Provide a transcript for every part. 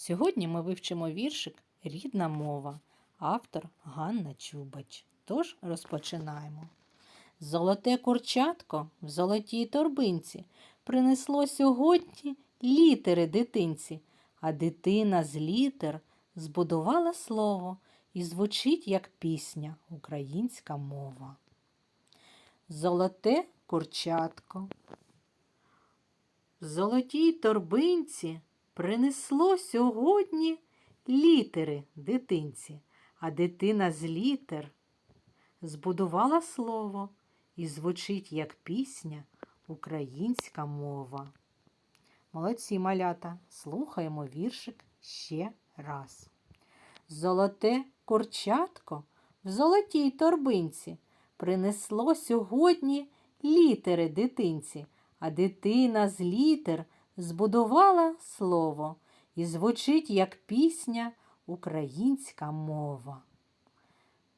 Сьогодні ми вивчимо віршик Рідна мова, автор Ганна Чубач. Тож розпочинаємо. Золоте курчатко в золотій торбинці принесло сьогодні літери дитинці, а дитина з літер збудувала слово і звучить як пісня українська мова. Золоте курчатко. В золотій торбинці принесло сьогодні літери дитинці, а дитина з літер збудувала слово і звучить як пісня українська мова. Молодці малята, слухаємо віршик ще раз. Золоте курчатко в золотій торбинці принесло сьогодні літери дитинці, а дитина з літер збудувала слово і звучить як пісня українська мова.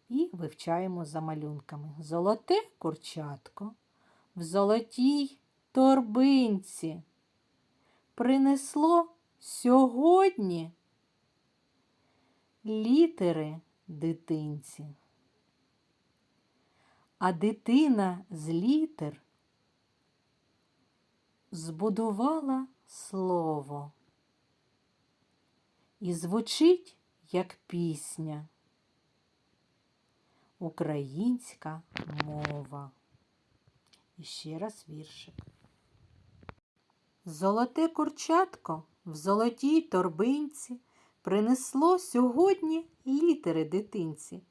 І вивчаємо за малюнками. Золоте курчатко в золотій торбинці принесло сьогодні літери дитинці. А дитина з літер збудувала слово і звучить як пісня. Українська мова. І ще раз віршик. Золоте курчатко в золотій торбинці принесло сьогодні літери дитинці,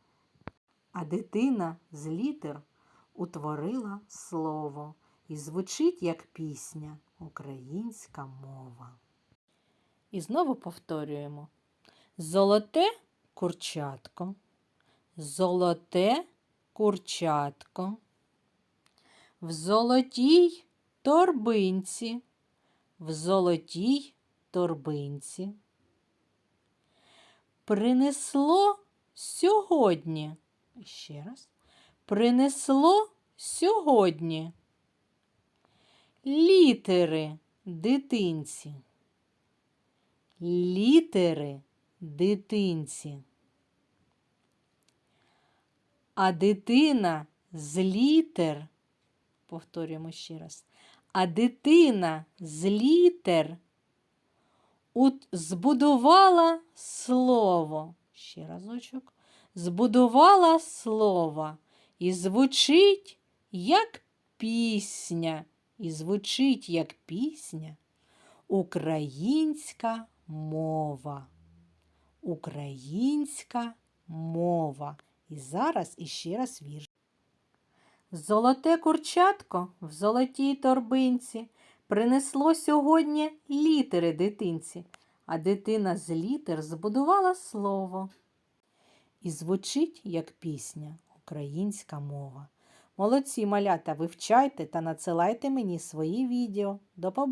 а дитина з літер утворила слово і звучить як пісня українська мова. І знову повторюємо: Золоте курчатко, золоте курчатко, в золотій торбинці, в золотій торбинці. Принесло сьогодні. Ще раз. Принесло сьогодні літери дитинці. Літери дитинці. А дитина з літер, повторюємо ще раз, а дитина з літер збудувала слово. Ще разочок. Збудувала слово і звучить як пісня. І звучить як пісня українська мова. Українська мова. І зараз іще раз вірш. Золоте курчатко в золотій торбинці принесло сьогодні літери дитинці, а дитина з літер збудувала слово. І звучить як пісня українська мова. Молодці малята, вивчайте та надсилайте мені свої відео. До побачення!